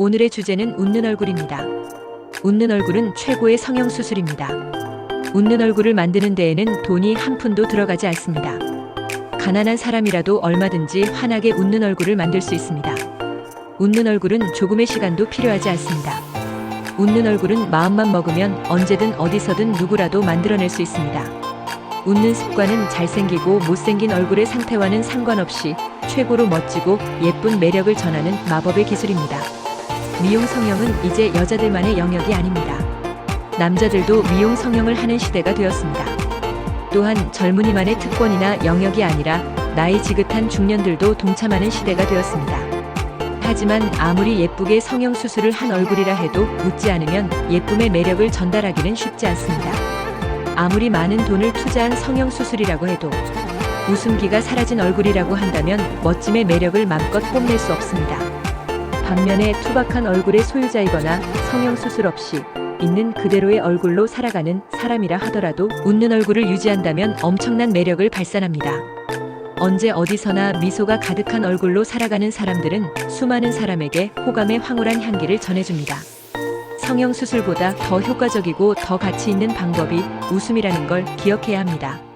오늘의 주제는 웃는 얼굴입니다. 웃는 얼굴은 최고의 성형 수술입니다. 웃는 얼굴을 만드는 데에는 돈이 한 푼도 들어가지 않습니다. 가난한 사람이라도 얼마든지 환하게 웃는 얼굴을 만들 수 있습니다. 웃는 얼굴은 조금의 시간도 필요하지 않습니다. 웃는 얼굴은 마음만 먹으면 언제든 어디서든 누구라도 만들어낼 수 있습니다. 웃는 습관은 잘생기고 못생긴 얼굴의 상태와는 상관없이 최고로 멋지고 예쁜 매력을 전하는 마법의 기술입니다. 미용 성형은 이제 여자들만의 영역이 아닙니다. 남자들도 미용 성형을 하는 시대가 되었습니다. 또한 젊은이만의 특권이나 영역이 아니라 나이 지긋한 중년들도 동참하는 시대가 되었습니다. 하지만 아무리 예쁘게 성형 수술을 한 얼굴이라 해도 웃지 않으면 예쁨의 매력을 전달하기는 쉽지 않습니다. 아무리 많은 돈을 투자한 성형 수술이라고 해도 웃음기가 사라진 얼굴이라고 한다면 멋짐의 매력을 맘껏 뽐낼 수 없습니다. 반면에 투박한 얼굴의 소유자이거나 성형 수술 없이 있는 그대로의 얼굴로 살아가는 사람이라 하더라도 웃는 얼굴을 유지한다면 엄청난 매력을 발산합니다. 언제 어디서나 미소가 가득한 얼굴로 살아가는 사람들은 수많은 사람에게 호감의 황홀한 향기를 전해줍니다. 성형 수술보다 더 효과적이고 더 가치 있는 방법이 웃음이라는 걸 기억해야 합니다.